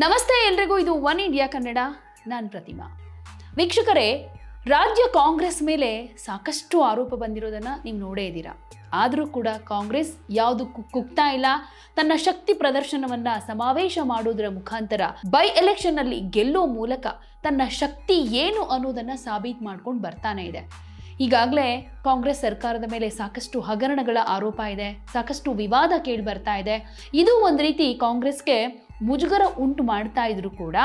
ನಮಸ್ತೆ ಎಲ್ರಿಗೂ, ಇದು ಒನ್ ಇಂಡಿಯಾ ಕನ್ನಡ. ನಾನು ಪ್ರತಿಮಾ. ವೀಕ್ಷಕರೇ, ರಾಜ್ಯ ಕಾಂಗ್ರೆಸ್ ಮೇಲೆ ಸಾಕಷ್ಟು ಆರೋಪ ಬಂದಿರೋದನ್ನ ನೀವು ನೋಡೇ ಇದ್ದೀರಾ. ಆದರೂ ಕೂಡ ಕಾಂಗ್ರೆಸ್ ಯಾವುದು ಕುಗ್ತಾ ಇಲ್ಲ. ತನ್ನ ಶಕ್ತಿ ಪ್ರದರ್ಶನವನ್ನ ಸಮಾವೇಶ ಮಾಡೋದರ ಮುಖಾಂತರ ಬೈ ಎಲೆಕ್ಷನ್ನಲ್ಲಿ ಗೆಲ್ಲೋ ಮೂಲಕ ತನ್ನ ಶಕ್ತಿ ಏನು ಅನ್ನೋದನ್ನ ಸಾಬೀತು ಮಾಡ್ಕೊಂಡು ಬರ್ತಾನೆ ಇದೆ. ಈಗಾಗಲೇ ಕಾಂಗ್ರೆಸ್ ಸರ್ಕಾರದ ಮೇಲೆ ಸಾಕಷ್ಟು ಹಗರಣಗಳ ಆರೋಪ ಇದೆ. ಸಾಕಷ್ಟು ವಿವಾದ ಕೇಳಿ ಬರ್ತಾ ಇದೆ. ಇದು ಒಂದು ರೀತಿ ಕಾಂಗ್ರೆಸ್ಗೆ ಮುಜುಗರ ಉಂಟು ಮಾಡ್ತಾ ಇದ್ರು ಕೂಡ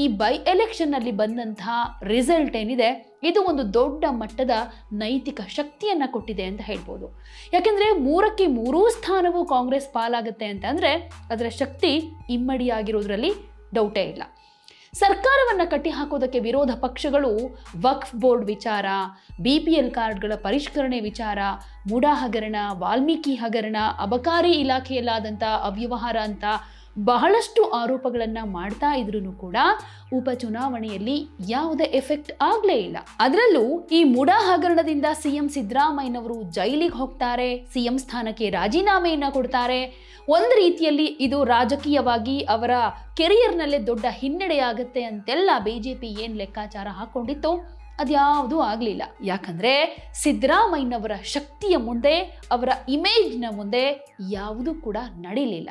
ಈ ಬೈ ಎಲೆಕ್ಷನ್ನಲ್ಲಿ ಬಂದಂತಹ ರಿಸಲ್ಟ್ ಏನಿದೆ, ಇದು ಒಂದು ದೊಡ್ಡ ಮಟ್ಟದ ನೈತಿಕ ಶಕ್ತಿಯನ್ನ ಕೊಟ್ಟಿದೆ ಅಂತ ಹೇಳ್ಬೋದು. ಯಾಕೆಂದರೆ ಮೂರಕ್ಕೆ ಮೂರೂ ಸ್ಥಾನವು ಕಾಂಗ್ರೆಸ್ ಪಾಲಾಗುತ್ತೆ ಅಂತಂದ್ರೆ ಅದರ ಶಕ್ತಿ ಇಮ್ಮಡಿಯಾಗಿರೋದ್ರಲ್ಲಿ ಡೌಟೇ ಇಲ್ಲ. ಸರ್ಕಾರವನ್ನು ಕಟ್ಟಿ ಹಾಕೋದಕ್ಕೆ ವಿರೋಧ ಪಕ್ಷಗಳು ವಕ್ಫ್ ಬೋರ್ಡ್ ವಿಚಾರ ಬಿ ಪಿ ಎಲ್ ಕಾರ್ಡ್ಗಳ ಪರಿಷ್ಕರಣೆ ವಿಚಾರ ಮುಡಾ ಹಗರಣ, ವಾಲ್ಮೀಕಿ ಹಗರಣ, ಅಬಕಾರಿ ಇಲಾಖೆಯಲ್ಲಾದಂಥ ಅವ್ಯವಹಾರ ಅಂತ ಬಹಳಷ್ಟು ಆರೋಪಗಳನ್ನು ಮಾಡ್ತಾ ಇದ್ರೂ ಕೂಡ ಉಪಚುನಾವಣೆಯಲ್ಲಿ ಯಾವುದೇ ಎಫೆಕ್ಟ್ ಆಗಲೇ ಇಲ್ಲ. ಅದರಲ್ಲೂ ಈ ಮುಡಾ ಹಗರಣದಿಂದ ಸಿಎಂ ಸಿದ್ದರಾಮಯ್ಯನವರು ಜೈಲಿಗೆ ಹೋಗ್ತಾರೆ, ಸಿಎಂ ಸ್ಥಾನಕ್ಕೆ ರಾಜೀನಾಮೆಯನ್ನು ಕೊಡ್ತಾರೆ. ಒಂದು ರೀತಿಯಲ್ಲಿ ಇದು ರಾಜಕೀಯವಾಗಿ ಅವರ ಕೆರಿಯರ್ನಲ್ಲೇ ದೊಡ್ಡ ಹಿನ್ನಡೆಯಾಗುತ್ತೆ ಅಂತೆಲ್ಲ ಬಿ ಜೆ ಪಿ ಏನು ಲೆಕ್ಕಾಚಾರ ಹಾಕ್ಕೊಂಡಿತ್ತು ಅದ್ಯಾವುದೂ ಆಗಲಿಲ್ಲ. ಯಾಕಂದರೆ ಸಿದ್ದರಾಮಯ್ಯನವರ ಶಕ್ತಿಯ ಮುಂದೆ, ಅವರ ಇಮೇಜ್ನ ಮುಂದೆ ಯಾವುದೂ ಕೂಡ ನಡೀಲಿಲ್ಲ.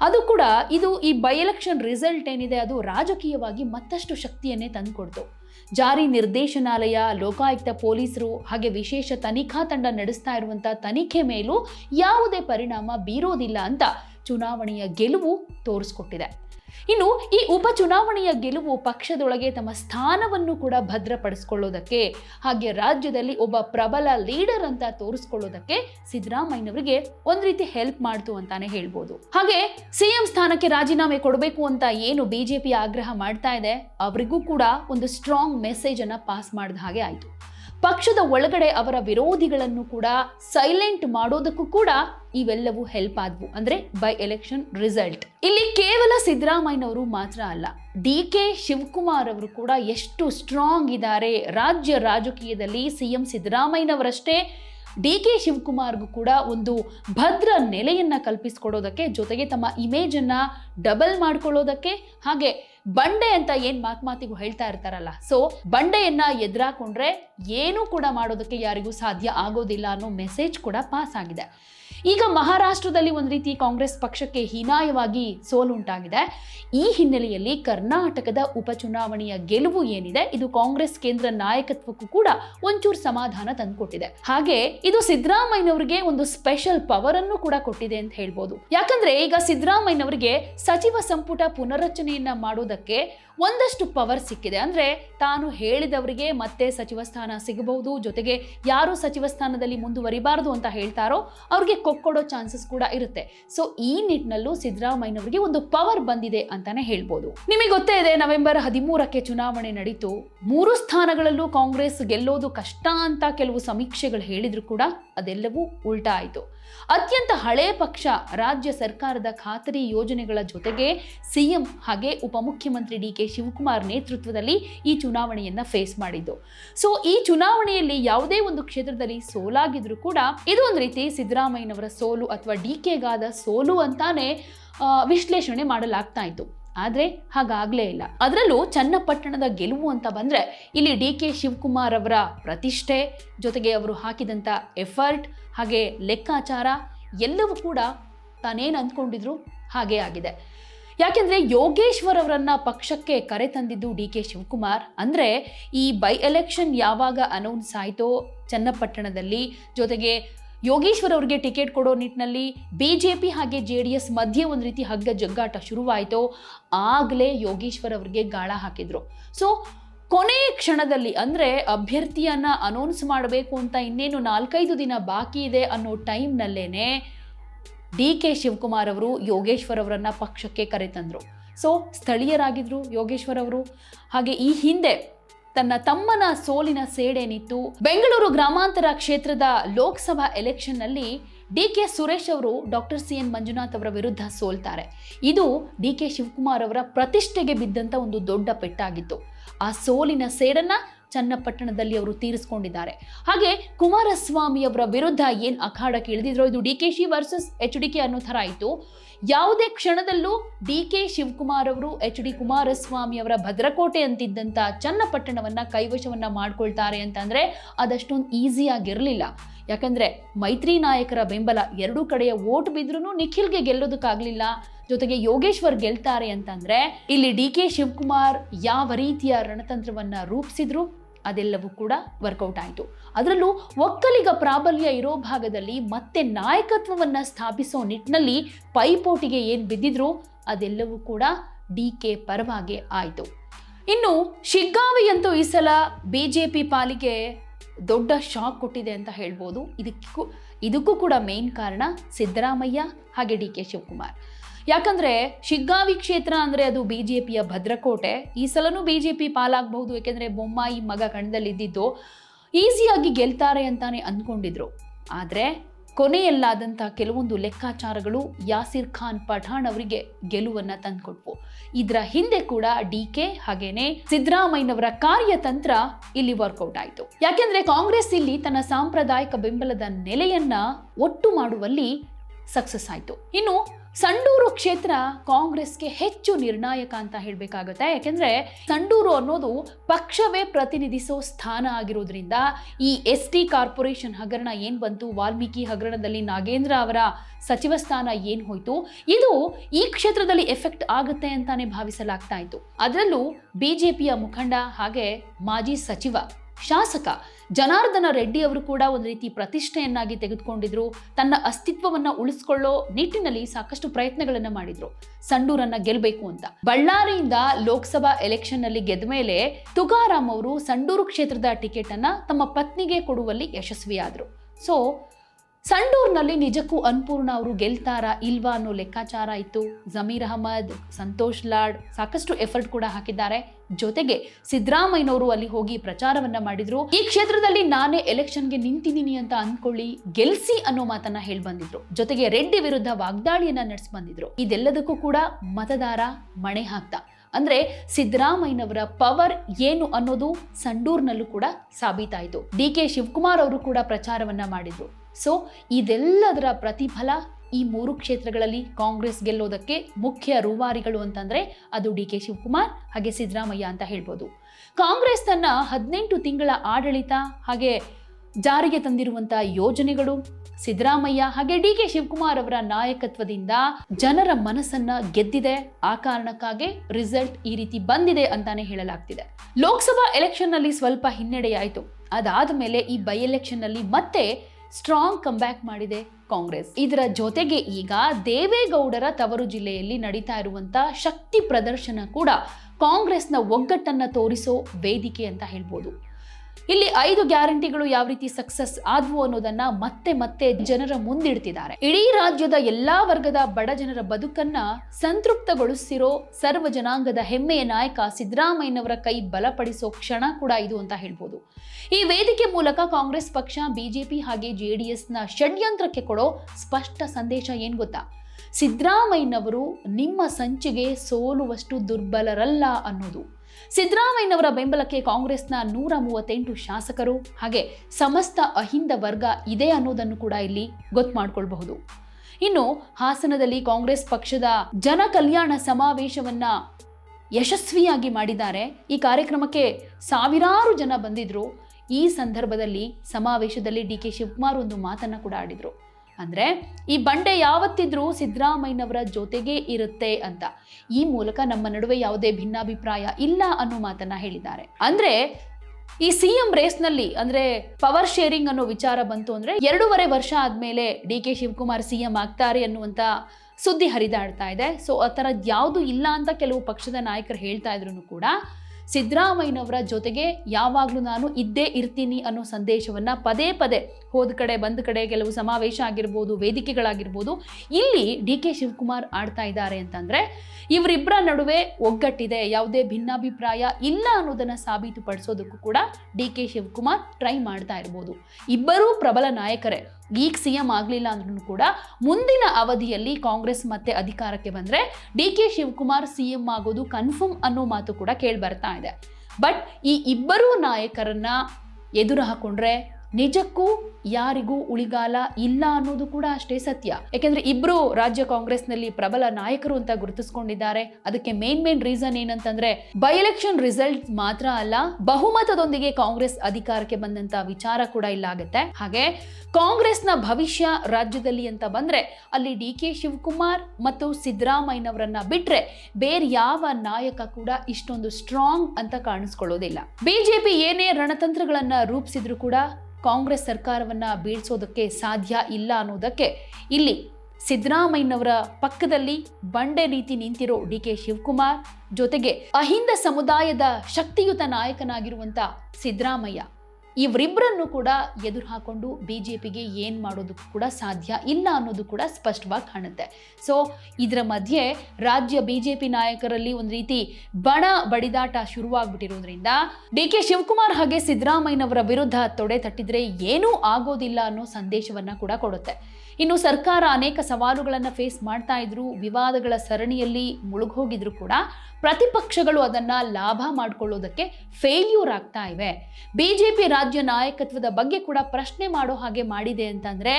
ಅದು ಕೂಡ ಇದು ಈ ಬೈ ಎಲೆಕ್ಷನ್ ರಿಸಲ್ಟ್ ಏನಿದೆ, ಅದು ರಾಜಕೀಯವಾಗಿ ಮತ್ತಷ್ಟು ಶಕ್ತಿಯನ್ನೇ ತಂದುಕೊಡ್ತು. ಜಾರಿ ನಿರ್ದೇಶನಾಲಯ, ಲೋಕಾಯುಕ್ತ ಪೊಲೀಸರು ಹಾಗೆ ವಿಶೇಷ ತನಿಖಾ ತಂಡ ನಡೆಸ್ತಾ ಇರುವಂಥ ತನಿಖೆ ಮೇಲೂ ಯಾವುದೇ ಪರಿಣಾಮ ಬೀರೋದಿಲ್ಲ ಅಂತ ಚುನಾವಣೆಯ ಗೆಲುವು ತೋರಿಸ್ಕೊಟ್ಟಿದೆ. ಇನ್ನು ಈ ಉಪಚುನಾವಣೆಯ ಗೆಲುವು ಪಕ್ಷದೊಳಗೆ ತಮ್ಮ ಸ್ಥಾನವನ್ನು ಕೂಡ ಭದ್ರಪಡಿಸ್ಕೊಳ್ಳೋದಕ್ಕೆ, ಹಾಗೆ ರಾಜ್ಯದಲ್ಲಿ ಒಬ್ಬ ಪ್ರಬಲ ಲೀಡರ್ ಅಂತ ತೋರಿಸ್ಕೊಳ್ಳೋದಕ್ಕೆ ಸಿದ್ದರಾಮಯ್ಯನವರಿಗೆ ಒಂದ್ ರೀತಿ ಹೆಲ್ಪ್ ಮಾಡ್ತು ಅಂತಾನೆ ಹೇಳ್ಬೋದು. ಹಾಗೆ ಸಿಎಂ ಸ್ಥಾನಕ್ಕೆ ರಾಜೀನಾಮೆ ಕೊಡಬೇಕು ಅಂತ ಏನು ಬಿಜೆಪಿ ಆಗ್ರಹ ಮಾಡ್ತಾ ಇದೆ, ಅವರಿಗೂ ಕೂಡ ಒಂದು ಸ್ಟ್ರಾಂಗ್ ಮೆಸೇಜ್ ಅನ್ನ ಪಾಸ್ ಮಾಡಿದ ಹಾಗೆ ಆಯ್ತು. ಪಕ್ಷದ ಒಳಗಡೆ ಅವರ ವಿರೋಧಿಗಳನ್ನು ಕೂಡ ಸೈಲೆಂಟ್ ಮಾಡೋದಕ್ಕೂ ಕೂಡ ಇವೆಲ್ಲವೂ ಹೆಲ್ಪ್ ಆದ್ವು. ಅಂದ್ರೆ ಬೈ ಎಲೆಕ್ಷನ್ ರಿಸಲ್ಟ್ ಇಲ್ಲಿ ಕೇವಲ ಸಿದ್ದರಾಮಯ್ಯನವರು ಮಾತ್ರ ಅಲ್ಲ ಡಿ ಕೆ ಶಿವಕುಮಾರ್ ಅವರು ಕೂಡ ಎಷ್ಟು ಸ್ಟ್ರಾಂಗ್ ಇದ್ದಾರೆ. ರಾಜ್ಯ ರಾಜಕೀಯದಲ್ಲಿ ಸಿಎಂ ಸಿದ್ದರಾಮಯ್ಯನವರಷ್ಟೇ ಡಿ ಕೆ ಶಿವಕುಮಾರ್ಗೂ ಕೂಡ ಒಂದು ಭದ್ರ ನೆಲೆಯನ್ನು ಕಲ್ಪಿಸ್ಕೊಡೋದಕ್ಕೆ ಜೊತೆಗೆ ತಮ್ಮ ಇಮೇಜನ್ನು ಡಬಲ್ ಮಾಡ್ಕೊಳ್ಳೋದಕ್ಕೆ ಹಾಗೆ ಬಂಡೆ ಅಂತ ಏನು ಮಾತು ಮಾತಿಗೂ ಹೇಳ್ತಾ ಇರ್ತಾರಲ್ಲ. ಸೊ, ಬಂಡೆಯನ್ನ ಎದುರಾಕೊಂಡ್ರೆ ಏನೂ ಕೂಡ ಮಾಡೋದಕ್ಕೆ ಯಾರಿಗೂ ಸಾಧ್ಯ ಆಗೋದಿಲ್ಲ ಅನ್ನೋ ಮೆಸೇಜ್ ಕೂಡ ಪಾಸ್ ಆಗಿದೆ. ಈಗ ಮಹಾರಾಷ್ಟ್ರದಲ್ಲಿ ಒಂದು ರೀತಿ ಕಾಂಗ್ರೆಸ್ ಪಕ್ಷಕ್ಕೆ ಹೀನಾಯವಾಗಿ ಸೋಲುಂಟಾಗಿದೆ. ಈ ಹಿನ್ನೆಲೆಯಲ್ಲಿ ಕರ್ನಾಟಕದ ಉಪಚುನಾವಣೆಯ ಗೆಲುವು ಏನಿದೆ, ಇದು ಕಾಂಗ್ರೆಸ್ ಕೇಂದ್ರ ನಾಯಕತ್ವಕ್ಕೂ ಕೂಡ ಒಂಚೂರು ಸಮಾಧಾನ ತಂದುಕೊಟ್ಟಿದೆ. ಹಾಗೆ ಇದು ಸಿದ್ದರಾಮಯ್ಯನವರಿಗೆ ಒಂದು ಸ್ಪೆಷಲ್ ಪವರ್ ಅನ್ನು ಕೂಡ ಕೊಟ್ಟಿದೆ ಅಂತ ಹೇಳ್ಬೋದು. ಯಾಕಂದ್ರೆ ಈಗ ಸಿದ್ದರಾಮಯ್ಯನವರಿಗೆ ಸಚಿವ ಸಂಪುಟ ಪುನರ್ರಚನೆಯನ್ನ ಮಾಡೋದಕ್ಕೆ ಒಂದಷ್ಟು ಪವರ್ ಸಿಕ್ಕಿದೆ. ಅಂದ್ರೆ ತಾನು ಹೇಳಿದವರಿಗೆ ಮತ್ತೆ ಸಚಿವ ಸ್ಥಾನ ಸಿಗಬಹುದು, ಜೊತೆಗೆ ಯಾರು ಸಚಿವ ಸ್ಥಾನದಲ್ಲಿ ಮುಂದುವರಿಬಾರದು ಅಂತ ಹೇಳ್ತಾರೋ ಅವ್ರಿಗೆ ಕೊಕ್ಕೊಡೋ ಚಾನ್ಸಸ್ ಕೂಡ ಇರುತ್ತೆ. ಸೊ ಈ ನಿಟ್ಟಿನಲ್ಲೂ ಸಿದ್ದರಾಮಯ್ಯನವರಿಗೆ ಒಂದು ಪವರ್ ಬಂದಿದೆ ಅಂತಾನೆ ಹೇಳ್ಬೋದು. ನಿಮಗೆ ಗೊತ್ತೇ ಇದೆ, ನವೆಂಬರ್ ಹದಿಮೂರಕ್ಕೆ ಚುನಾವಣೆ ನಡೀತು. ಮೂರು ಸ್ಥಾನಗಳಲ್ಲೂ ಕಾಂಗ್ರೆಸ್ ಗೆಲ್ಲೋದು ಕಷ್ಟ ಅಂತ ಕೆಲವು ಸಮೀಕ್ಷೆಗಳು ಹೇಳಿದ್ರು ಕೂಡ ಅದೆಲ್ಲವೂ ಉಲ್ಟಾ ಆಯಿತು. ಅತ್ಯಂತ ಹಳೆ ಪಕ್ಷ ರಾಜ್ಯ ಸರ್ಕಾರದ ಖಾತರಿ ಯೋಜನೆಗಳ ಜೊತೆಗೆ ಸಿಎಂ ಹಾಗೆ ಉಪಮುಖ್ಯಮಂತ್ರಿ ಡಿ ಕೆ ಶಿವಕುಮಾರ್ ನೇತೃತ್ವದಲ್ಲಿ ಈ ಚುನಾವಣೆಯನ್ನ ಫೇಸ್ ಮಾಡಿದ್ದು. ಸೊ ಈ ಚುನಾವಣೆಯಲ್ಲಿ ಯಾವುದೇ ಒಂದು ಕ್ಷೇತ್ರದಲ್ಲಿ ಸೋಲಾಗಿದ್ರು ಕೂಡ ಇದು ಒಂದು ರೀತಿ ಸಿದ್ದರಾಮಯ್ಯನವರ ಸೋಲು ಅಥವಾ ಡಿ ಕೆಗಾದ ಸೋಲು ಅಂತಾನೆ ವಿಶ್ಲೇಷಣೆ ಮಾಡಲಾಗ್ತಾ ಇತ್ತು. ಆದರೆ ಹಾಗಾಗಲೇ ಇಲ್ಲ. ಅದರಲ್ಲೂ ಚನ್ನಪಟ್ಟಣದ ಗೆಲುವು ಅಂತ ಬಂದರೆ ಇಲ್ಲಿ ಡಿ ಕೆ ಶಿವಕುಮಾರ್ ಅವರ ಪ್ರತಿಷ್ಠೆ ಜೊತೆಗೆ ಅವರು ಹಾಕಿದಂಥ ಎಫರ್ಟ್ ಹಾಗೆ ಲೆಕ್ಕಾಚಾರ ಎಲ್ಲವೂ ಕೂಡ ತಾನೇನು ಅಂದ್ಕೊಂಡಿದ್ರು ಹಾಗೇ ಆಗಿದೆ. ಯಾಕೆಂದರೆ ಯೋಗೇಶ್ವರ್ ಅವರನ್ನು ಪಕ್ಷಕ್ಕೆ ಕರೆತಂದಿದ್ದು ಡಿ ಕೆ ಶಿವಕುಮಾರ್. ಅಂದರೆ ಈ ಬೈ ಎಲೆಕ್ಷನ್ ಯಾವಾಗ ಅನೌನ್ಸ್ ಆಯಿತೋ ಚನ್ನಪಟ್ಟಣದಲ್ಲಿ, ಜೊತೆಗೆ ಯೋಗೇಶ್ವರ್ ಅವರಿಗೆ ಟಿಕೆಟ್ ಕೊಡೋ ನಿಟ್ಟಿನಲ್ಲಿ ಬಿ ಜೆ ಪಿ ಹಾಗೆ ಜೆ ಡಿ ಎಸ್ ಮಧ್ಯೆ ಒಂದು ರೀತಿ ಹಗ್ಗ ಜಗ್ಗಾಟ ಶುರುವಾಯಿತೋ ಆಗಲೇ ಯೋಗೇಶ್ವರ್ ಅವರಿಗೆ ಗಾಳ ಹಾಕಿದರು. ಸೊ ಕೊನೆ ಕ್ಷಣದಲ್ಲಿ ಅಂದರೆ ಅಭ್ಯರ್ಥಿಯನ್ನ ಅನೌನ್ಸ್ ಮಾಡಬೇಕು ಅಂತ ಇನ್ನೇನು ನಾಲ್ಕೈದು ದಿನ ಬಾಕಿ ಇದೆ ಅನ್ನೋ ಟೈಮ್ನಲ್ಲೇ ಡಿ ಕೆ ಶಿವಕುಮಾರ್ ಅವರು ಯೋಗೇಶ್ವರ್ ಅವರನ್ನ ಪಕ್ಷಕ್ಕೆ ಕರೆತಂದರು ಸೊ ಸ್ಥಳೀಯರಾಗಿದ್ದರು ಯೋಗೇಶ್ವರ್ ಅವರು. ಹಾಗೆ ಈ ಹಿಂದೆ ತನ್ನ ತಮ್ಮನ ಸೋಲಿನ ಸೇಡೇನಿತ್ತು. ಬೆಂಗಳೂರು ಗ್ರಾಮಾಂತರ ಕ್ಷೇತ್ರದ ಲೋಕಸಭಾ ಎಲೆಕ್ಷನ್ನಲ್ಲಿ ಡಿ ಕೆ ಸುರೇಶ್ ಅವರು ಡಾಕ್ಟರ್ ಸಿ ಎನ್ ಮಂಜುನಾಥ್ ಅವರ ವಿರುದ್ಧ ಸೋಲ್ತಾರೆ. ಇದು ಡಿ ಕೆ ಶಿವಕುಮಾರ್ ಅವರ ಪ್ರತಿಷ್ಠೆಗೆ ಬಿದ್ದಂತ ಒಂದು ದೊಡ್ಡ ಪೆಟ್ಟಾಗಿತ್ತು. ಆ ಸೋಲಿನ ಸೇಡನ್ನ ಚನ್ನಪಟ್ಟಣದಲ್ಲಿ ಅವರು ತೀರಿಸಿಕೊಂಡಿದ್ದಾರೆ. ಹಾಗೆ ಕುಮಾರಸ್ವಾಮಿ ಅವರ ವಿರುದ್ಧ ಏನ್ ಅಖಾಡಕ್ಕೆ ಇಳಿದಿದ್ರು ಇದು D K she versus H D K ಅನ್ನೋ ಥರ ಆಯಿತು. ಯಾವುದೇ ಕ್ಷಣದಲ್ಲೂ ಡಿ ಕೆ ಶಿವಕುಮಾರ್ ಅವರು ಎಚ್ ಡಿ ಕುಮಾರಸ್ವಾಮಿ ಅವರ ಭದ್ರಕೋಟೆ ಅಂತಿದ್ದಂಥ ಚನ್ನಪಟ್ಟಣವನ್ನ ಕೈವಶವನ್ನ ಮಾಡ್ಕೊಳ್ತಾರೆ ಅಂತಂದರೆ ಅದಷ್ಟೊಂದು ಈಸಿ ಆಗಿರಲಿಲ್ಲ. ಯಾಕಂದ್ರೆ ಮೈತ್ರಿ ನಾಯಕರ ಬೆಂಬಲ ಎರಡೂ ಕಡೆಯ ಓಟ್ ಬಿದ್ರೂ ನಿಖಿಲ್ಗೆ ಗೆಲ್ಲೋದಕ್ಕಾಗ್ಲಿಲ್ಲ. ಜೊತೆಗೆ ಯೋಗೇಶ್ವರ್ ಗೆಲ್ತಾರೆ ಅಂತಂದ್ರೆ ಇಲ್ಲಿ ಡಿ ಕೆ ಶಿವಕುಮಾರ್ ಯಾವ ರೀತಿಯ ರಣತಂತ್ರವನ್ನ ರೂಪಿಸಿದ್ರು ಅದೆಲ್ಲವೂ ಕೂಡ ವರ್ಕೌಟ್ ಆಯಿತು. ಅದರಲ್ಲೂ ಒಕ್ಕಲಿಗ ಪ್ರಾಬಲ್ಯ ಇರೋ ಭಾಗದಲ್ಲಿ ಮತ್ತೆ ನಾಯಕತ್ವವನ್ನು ಸ್ಥಾಪಿಸೋ ನಿಟ್ಟಿನಲ್ಲಿ ಪೈಪೋಟಿಗೆ ಏನು ಬಿದ್ದಿದ್ರು ಅದೆಲ್ಲವೂ ಕೂಡ ಡಿ ಕೆ ಪರವಾಗಿ ಆಯಿತು. ಇನ್ನು ಶಿಗ್ಗಾವಿಯಂತೂ ಈ ಸಲ ಬಿ ಜೆ ಪಿ ಪಾಲಿಗೆ ದೊಡ್ಡ ಶಾಕ್ ಕೊಟ್ಟಿದೆ ಅಂತ ಹೇಳ್ಬೋದು. ಇದಕ್ಕೂ ಇದಕ್ಕೂ ಕೂಡ ಮೇನ್ ಕಾರಣ ಸಿದ್ದರಾಮಯ್ಯ ಹಾಗೆ ಡಿ ಕೆ ಶಿವಕುಮಾರ್. ಯಾಕಂದರೆ ಶಿಗ್ಗಾವಿ ಕ್ಷೇತ್ರ ಅಂದರೆ ಅದು ಬಿ ಜೆ ಪಿಯ ಭದ್ರಕೋಟೆ. ಈ ಸಲನೂ ಬಿಜೆಪಿ ಪಾಲಾಗಬಹುದು, ಏಕೆಂದರೆ ಬೊಮ್ಮಾಯಿ ಮಗ ಕಣದಲ್ಲಿದ್ದಿದ್ದು ಈಸಿಯಾಗಿ ಗೆಲ್ತಾರೆ ಅಂತಾನೆ ಅಂದ್ಕೊಂಡಿದ್ರು. ಆದರೆ ಕೊನೆಯಲ್ಲಾದಂಥ ಕೆಲವೊಂದು ಲೆಕ್ಕಾಚಾರಗಳು ಯಾಸಿರ್ ಖಾನ್ ಪಠಾಣ್ ಅವರಿಗೆ ಗೆಲುವನ್ನ ತಂದುಕೊಟ್ವು. ಇದರ ಹಿಂದೆ ಕೂಡ ಡಿ ಕೆ ಹಾಗೇನೆ ಸಿದ್ದರಾಮಯ್ಯನವರ ಕಾರ್ಯತಂತ್ರ ಇಲ್ಲಿ ವರ್ಕೌಟ್ ಆಯಿತು. ಯಾಕೆಂದ್ರೆ ಕಾಂಗ್ರೆಸ್ ಇಲ್ಲಿ ತನ್ನ ಸಾಂಪ್ರದಾಯಿಕ ಬೆಂಬಲದ ನೆಲೆಯನ್ನ ಒಟ್ಟು ಮಾಡುವಲ್ಲಿ ಸಕ್ಸಸ್ ಆಯಿತು. ಇನ್ನು ಸಂಡೂರು ಕ್ಷೇತ್ರ ಕಾಂಗ್ರೆಸ್ಗೆ ಹೆಚ್ಚು ನಿರ್ಣಾಯಕ ಅಂತ ಹೇಳಬೇಕಾಗುತ್ತೆ. ಯಾಕೆಂದರೆ ಸಂಡೂರು ಅನ್ನೋದು ಪಕ್ಷವೇ ಪ್ರತಿನಿಧಿಸೋ ಸ್ಥಾನ ಆಗಿರೋದ್ರಿಂದ ಈ ಎಸ್ ಟಿ ಕಾರ್ಪೊರೇಷನ್ ಹಗರಣ ಏನು ಬಂತು, ವಾಲ್ಮೀಕಿ ಹಗರಣದಲ್ಲಿ ನಾಗೇಂದ್ರ ಅವರ ಸಚಿವ ಸ್ಥಾನ ಏನು ಹೋಯಿತು, ಇದು ಈ ಕ್ಷೇತ್ರದಲ್ಲಿ ಎಫೆಕ್ಟ್ ಆಗುತ್ತೆ ಅಂತಾನೆ ಭಾವಿಸಲಾಗ್ತಾ ಇತ್ತು. ಅದರಲ್ಲೂ ಬಿಜೆಪಿಯ ಮುಖಂಡ ಹಾಗೆ ಮಾಜಿ ಸಚಿವ ಶಾಸಕ ಜನಾರ್ದನ ರೆಡ್ಡಿ ಅವರು ಕೂಡ ಒಂದು ರೀತಿ ಪ್ರತಿಷ್ಠೆಯನ್ನಾಗಿ ತೆಗೆದುಕೊಂಡಿದ್ರು. ತನ್ನ ಅಸ್ತಿತ್ವವನ್ನ ಉಳಿಸ್ಕೊಳ್ಳೋ ನಿಟ್ಟಿನಲ್ಲಿ ಸಾಕಷ್ಟು ಪ್ರಯತ್ನಗಳನ್ನ ಮಾಡಿದ್ರು. ಸಂಡೂರನ್ನ ಗೆಲ್ಲಬೇಕು ಅಂತ. ಬಳ್ಳಾರಿಯಿಂದ ಲೋಕಸಭಾ ಎಲೆಕ್ಷನ್ನಲ್ಲಿ ಗೆದ್ದ ಮೇಲೆ ತುಕಾರಾಮ್ ಅವರು ಸಂಡೂರು ಕ್ಷೇತ್ರದ ಟಿಕೆಟ್ ಅನ್ನ ತಮ್ಮ ಪತ್ನಿಗೆ ಕೊಡುವಲ್ಲಿ ಯಶಸ್ವಿಯಾದ್ರು. ಸೊ ಸಂಡೂರ್ನಲ್ಲಿ ನಿಜಕ್ಕೂ ಅನ್ಪೂರ್ಣ ಅವರು ಗೆಲ್ತಾರಾ ಇಲ್ವಾ ಅನ್ನೋ ಲೆಕ್ಕಾಚಾರ ಇತ್ತು. ಜಮೀರ್ ಅಹಮದ್, ಸಂತೋಷ್ ಲಾಡ್ ಸಾಕಷ್ಟು ಎಫರ್ಟ್ ಕೂಡ ಹಾಕಿದ್ದಾರೆ. ಜೊತೆಗೆ ಸಿದ್ದರಾಮಯ್ಯನವರು ಅಲ್ಲಿ ಹೋಗಿ ಪ್ರಚಾರವನ್ನ ಮಾಡಿದ್ರು. ಈ ಕ್ಷೇತ್ರದಲ್ಲಿ ನಾನೇ ಎಲೆಕ್ಷನ್ಗೆ ನಿಂತಿದ್ದೀನಿ ಅಂತ ಅನ್ಕೊಳ್ಳಿ ಗೆಲ್ಸಿ ಅನ್ನೋ ಮಾತನ್ನ ಹೇಳಿ ಬಂದಿದ್ರು. ಜೊತೆಗೆ ರೆಡ್ಡಿ ವಿರುದ್ಧ ವಾಗ್ದಾಳಿಯನ್ನ ನಡೆಸಿ ಬಂದಿದ್ರು. ಇದೆಲ್ಲದಕ್ಕೂ ಕೂಡ ಮತದಾರ ಮಣೆ ಹಾಕ್ತ. ಅಂದ್ರೆ ಸಿದ್ದರಾಮಯ್ಯನವರ ಪವರ್ ಏನು ಅನ್ನೋದು ಸಂಡೂರ್ನಲ್ಲೂ ಕೂಡ ಸಾಬೀತಾಯಿತು. ಡಿ ಕೆ ಶಿವಕುಮಾರ್ ಅವರು ಕೂಡ ಪ್ರಚಾರವನ್ನ ಮಾಡಿದ್ರು. ಸೊ ಇದೆಲ್ಲದರ ಪ್ರತಿಫಲ ಈ ಮೂರು ಕ್ಷೇತ್ರಗಳಲ್ಲಿ ಕಾಂಗ್ರೆಸ್ ಗೆಲ್ಲೋದಕ್ಕೆ ಮುಖ್ಯ ರೂವಾರಿಗಳು ಅಂತಂದ್ರೆ ಅದು ಡಿ ಕೆ ಶಿವಕುಮಾರ್ ಹಾಗೆ ಸಿದ್ದರಾಮಯ್ಯ ಅಂತ ಹೇಳ್ಬೋದು. ಕಾಂಗ್ರೆಸ್ ತನ್ನ ಹದಿನೆಂಟು ತಿಂಗಳ ಆಡಳಿತ ಹಾಗೆ ಜಾರಿಗೆ ತಂದಿರುವಂಥ ಯೋಜನೆಗಳು, ಸಿದ್ದರಾಮಯ್ಯ ಹಾಗೆ ಡಿ ಕೆ ಶಿವಕುಮಾರ್ ಅವರ ನಾಯಕತ್ವದಿಂದ ಜನರ ಮನಸ್ಸನ್ನ ಗೆದ್ದಿದೆ. ಆ ಕಾರಣಕ್ಕಾಗಿ ರಿಸಲ್ಟ್ ಈ ರೀತಿ ಬಂದಿದೆ ಅಂತಾನೆ ಹೇಳಲಾಗ್ತಿದೆ. ಲೋಕಸಭಾ ಎಲೆಕ್ಷನ್ನಲ್ಲಿ ಸ್ವಲ್ಪ ಹಿನ್ನಡೆಯಾಯಿತು. ಅದಾದ ಮೇಲೆ ಈ ಬೈ ಎಲೆಕ್ಷನ್ನಲ್ಲಿ ಮತ್ತೆ ಸ್ಟ್ರಾಂಗ್ ಕಂಬ್ಯಾಕ್ ಮಾಡಿದೆ ಕಾಂಗ್ರೆಸ್. ಇದರ ಜೊತೆಗೆ ಈಗ ದೇವೇಗೌಡರ ತವರು ಜಿಲ್ಲೆಯಲ್ಲಿ ನಡೀತಾ ಇರುವಂತ ಶಕ್ತಿ ಪ್ರದರ್ಶನ ಕೂಡ ಕಾಂಗ್ರೆಸ್ನ ಒಗ್ಗಟ್ಟನ್ನ ತೋರಿಸೋ ವೇದಿಕೆ ಅಂತ ಹೇಳ್ಬೋದು. ಇಲ್ಲಿ ಐದು ಗ್ಯಾರಂಟಿಗಳು ಯಾವ ರೀತಿ ಸಕ್ಸಸ್ ಆದ್ವು ಅನ್ನೋದನ್ನ ಮತ್ತೆ ಮತ್ತೆ ಜನರ ಮುಂದಿಡ್ತಿದ್ದಾರೆ. ಇಡೀ ರಾಜ್ಯದ ಎಲ್ಲಾ ವರ್ಗದ ಬಡ ಜನರ ಬದುಕನ್ನ ಸಂತೃಪ್ತಗೊಳಿಸಿರೋ ಸರ್ವ ಜನಾಂಗದ ಹೆಮ್ಮೆಯ ನಾಯಕ ಸಿದ್ದರಾಮಯ್ಯನವರ ಕೈ ಬಲಪಡಿಸೋ ಕ್ಷಣ ಕೂಡ ಇದು ಅಂತ ಹೇಳ್ಬೋದು. ಈ ವೇದಿಕೆ ಮೂಲಕ ಕಾಂಗ್ರೆಸ್ ಪಕ್ಷ, ಬಿಜೆಪಿ ಹಾಗೆ ಜೆಡಿಎಸ್ನ ಷಡ್ಯಂತ್ರಕ್ಕೆ ಕೊಡೋ ಸ್ಪಷ್ಟ ಸಂದೇಶ ಏನ್ ಗೊತ್ತಾ? ಸಿದ್ದರಾಮಯ್ಯನವರು ನಿಮ್ಮ ಸಂಚಿಗೆ ಸೋಲುವಷ್ಟು ದುರ್ಬಲರಲ್ಲ ಅನ್ನೋದು. ಸಿದ್ದರಾಮಯ್ಯನವರ ಬೆಂಬಲಕ್ಕೆ ಕಾಂಗ್ರೆಸ್ನ ನೂರ ಮೂವತ್ತೆಂಟು ಶಾಸಕರು ಹಾಗೆ ಸಮಸ್ತ ಅಹಿಂದ ವರ್ಗ ಇದೆ ಅನ್ನೋದನ್ನು ಕೂಡ ಇಲ್ಲಿ ಗೊತ್ತು ಮಾಡ್ಕೊಳ್ಬಹುದು. ಇನ್ನು ಹಾಸನದಲ್ಲಿ ಕಾಂಗ್ರೆಸ್ ಪಕ್ಷದ ಜನ ಕಲ್ಯಾಣ ಸಮಾವೇಶವನ್ನ ಯಶಸ್ವಿಯಾಗಿ ಮಾಡಿದ್ದಾರೆ. ಈ ಕಾರ್ಯಕ್ರಮಕ್ಕೆ ಸಾವಿರಾರು ಜನ ಬಂದಿದ್ರು. ಈ ಸಂದರ್ಭದಲ್ಲಿ ಸಮಾವೇಶದಲ್ಲಿ ಡಿ ಕೆ ಶಿವಕುಮಾರ್ ಒಂದು ಮಾತನ್ನು ಕೂಡ ಆಡಿದ್ರು. ಅಂದ್ರೆ ಈ ಬಂಡೆ ಯಾವತ್ತಿದ್ರೂ ಸಿದ್ದರಾಮಯ್ಯನವರ ಜೊತೆಗೇ ಇರುತ್ತೆ ಅಂತ. ಈ ಮೂಲಕ ನಮ್ಮ ನಡುವೆ ಯಾವುದೇ ಭಿನ್ನಾಭಿಪ್ರಾಯ ಇಲ್ಲ ಅನ್ನೋ ಮಾತನ್ನ ಹೇಳಿದ್ದಾರೆ. ಅಂದ್ರೆ ಈ ಸಿ ಎಂ ರೇಸ್ನಲ್ಲಿ ಅಂದ್ರೆ ಪವರ್ ಶೇರಿಂಗ್ ಅನ್ನೋ ವಿಚಾರ ಬಂತು ಅಂದ್ರೆ ಎರಡೂವರೆ ವರ್ಷ ಆದ್ಮೇಲೆ D K Shivakumar C M ಆಗ್ತಾರೆ ಅನ್ನುವಂತ ಸುದ್ದಿ ಹರಿದಾಡ್ತಾ ಇದೆ. ಸೊ ಆ ಥರದ್ದು ಯಾವುದು ಇಲ್ಲ ಅಂತ ಕೆಲವು ಪಕ್ಷದ ನಾಯಕರು ಹೇಳ್ತಾ ಇದ್ರು ಕೂಡ ಸಿದ್ದರಾಮಯ್ಯನವರ ಜೊತೆಗೆ ಯಾವಾಗಲೂ ನಾನು ಇದ್ದೇ ಇರ್ತೀನಿ ಅನ್ನೋ ಸಂದೇಶವನ್ನ ಪದೇ ಪದೇ ಹೋದ ಕಡೆ, ಬಂದ ಕಡೆ ಕೆಲವು ಸಮಾವೇಶ ಆಗಿರ್ಬೋದು, ವೇದಿಕೆಗಳಾಗಿರ್ಬೋದು, ಇಲ್ಲಿ ಡಿ ಕೆ ಶಿವಕುಮಾರ್ ಆಡ್ತಾ ಇದ್ದಾರೆ ಅಂತಂದ್ರೆ ಇವರಿಬ್ಬರ ನಡುವೆ ಒಗ್ಗಟ್ಟಿದೆ, ಯಾವುದೇ ಭಿನ್ನಾಭಿಪ್ರಾಯ ಇಲ್ಲ ಅನ್ನೋದನ್ನ ಸಾಬೀತುಪಡಿಸೋದಕ್ಕೂ ಕೂಡ ಡಿ ಕೆ ಶಿವಕುಮಾರ್ ಟ್ರೈ ಮಾಡ್ತಾ ಇರ್ಬೋದು. ಇಬ್ಬರೂ ಪ್ರಬಲ ನಾಯಕರೇ. ಈಗ ಸಿ ಎಂ ಆಗಲಿಲ್ಲ ಅಂದ್ರೂ ಕೂಡ ಮುಂದಿನ ಅವಧಿಯಲ್ಲಿ ಕಾಂಗ್ರೆಸ್ ಮತ್ತೆ ಅಧಿಕಾರಕ್ಕೆ ಬಂದರೆ D K Shivakumar C M ಆಗೋದು ಕನ್ಫರ್ಮ್ ಅನ್ನೋ ಮಾತು ಕೂಡ ಕೇಳಿ ಬರ್ತಾ ಇದೆ. ಬಟ್ ಈ ಇಬ್ಬರೂ ನಾಯಕರನ್ನ ಎದುರು ಹಾಕೊಂಡ್ರೆ ನಿಜಕ್ಕೂ ಯಾರಿಗೂ ಉಳಿಗಾಲ ಇಲ್ಲ ಅನ್ನೋದು ಕೂಡ ಅಷ್ಟೇ ಸತ್ಯ. ಯಾಕೆಂದ್ರೆ ಇಬ್ರು ರಾಜ್ಯ ಕಾಂಗ್ರೆಸ್ನಲ್ಲಿ ಪ್ರಬಲ ನಾಯಕರು ಅಂತ ಗುರುತಿಸ್ಕೊಂಡಿದ್ದಾರೆ. ಅದಕ್ಕೆ ಮೇನ್ ಮೇನ್ ರೀಸನ್ ಏನಂತಂದ್ರೆ, ಬೈ ಎಲೆಕ್ಷನ್ ರಿಸಲ್ಟ್ ಮಾತ್ರ ಅಲ್ಲ, ಬಹುಮತದೊಂದಿಗೆ ಕಾಂಗ್ರೆಸ್ ಅಧಿಕಾರಕ್ಕೆ ಬಂದಂತ ವಿಚಾರ ಕೂಡ ಇಲ್ಲ ಆಗುತ್ತೆ. ಹಾಗೆ ಕಾಂಗ್ರೆಸ್ನ ಭವಿಷ್ಯ ರಾಜ್ಯದಲ್ಲಿ ಅಂತ ಬಂದ್ರೆ, ಅಲ್ಲಿ ಡಿ ಕೆ ಶಿವಕುಮಾರ್ ಮತ್ತು ಸಿದ್ದರಾಮಯ್ಯನವರನ್ನ ಬಿಟ್ರೆ ಬೇರೆ ಯಾವ ನಾಯಕ ಕೂಡ ಇಷ್ಟೊಂದು ಸ್ಟ್ರಾಂಗ್ ಅಂತ ಕಾಣಿಸ್ಕೊಳ್ಳೋದಿಲ್ಲ. ಬಿಜೆಪಿ ಏನೇ ರಣತಂತ್ರಗಳನ್ನ ರೂಪಿಸಿದ್ರು ಕೂಡ ಕಾಂಗ್ರೆಸ್ ಸರ್ಕಾರವನ್ನ ಬೀಳ್ಸೋದಕ್ಕೆ ಸಾಧ್ಯ ಇಲ್ಲ ಅನ್ನೋದಕ್ಕೆ ಇಲ್ಲಿ ಸಿದ್ದರಾಮಯ್ಯನವರ ಪಕ್ಕದಲ್ಲಿ ಬಂಡೆ ರೀತಿ ನಿಂತಿರೋ ಡಿ ಕೆ ಶಿವಕುಮಾರ್ ಜೊತೆಗೆ ಅಹಿಂದ ಸಮುದಾಯದ ಶಕ್ತಿಯುತ ನಾಯಕನಾಗಿರುವಂತ ಸಿದ್ದರಾಮಯ್ಯ. ಇವರಿಬ್ಬರನ್ನು ಕೂಡ ಎದುರು ಹಾಕೊಂಡು ಬಿ ಜೆ ಪಿಗೆ ಏನು ಮಾಡೋದಕ್ಕೂ ಕೂಡ ಸಾಧ್ಯ ಇಲ್ಲ ಅನ್ನೋದು ಕೂಡ ಸ್ಪಷ್ಟವಾಗಿ ಕಾಣುತ್ತೆ. ಸೊ ಇದರ ಮಧ್ಯೆ ರಾಜ್ಯ ಬಿ ಜೆ ಪಿ ನಾಯಕರಲ್ಲಿ ಒಂದು ರೀತಿ ಬಣ ಬಡಿದಾಟ ಶುರುವಾಗ್ಬಿಟ್ಟಿರೋದ್ರಿಂದ ಡಿ ಕೆ ಶಿವಕುಮಾರ್ ಹಾಗೆ ಸಿದ್ದರಾಮಯ್ಯನವರ ವಿರುದ್ಧ ತೊಡೆ ತಟ್ಟಿದ್ರೆ ಏನೂ ಆಗೋದಿಲ್ಲ ಅನ್ನೋ ಸಂದೇಶವನ್ನ ಕೂಡ ಕೊಡುತ್ತೆ. ಇನ್ನು ಸರ್ಕಾರ ಅನೇಕ ಸವಾಲುಗಳನ್ನು ಫೇಸ್ ಮಾಡ್ತಾ ಇದ್ರು, ವಿವಾದಗಳ ಸರಣಿಯಲ್ಲಿ ಮುಳುಗೋಗಿದ್ರು ಕೂಡ ಪ್ರತಿಪಕ್ಷಗಳು ಅದನ್ನ ಲಾಭ ಮಾಡಿಕೊಳ್ಳೋದಕ್ಕೆ ಫೇಲ್ಯೂರ್ ಆಗ್ತಾ ಇವೆ. ಬಿಜೆಪಿ ರಾಜ್ಯ ನಾಯಕತ್ವದ ಬಗ್ಗೆ ಕೂಡ ಪ್ರಶ್ನೆ ಮಾಡೋ ಹಾಗೆ ಮಾಡಿದೆ ಅಂತಂದರೆ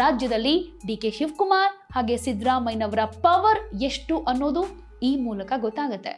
ರಾಜ್ಯದಲ್ಲಿ ಡಿ ಕೆ ಶಿವಕುಮಾರ್ ಹಾಗೆ ಸಿದ್ದರಾಮಯ್ಯನವರ ಪವರ್ ಎಷ್ಟು ಅನ್ನೋದು ಈ ಮೂಲಕ ಗೊತ್ತಾಗುತ್ತೆ.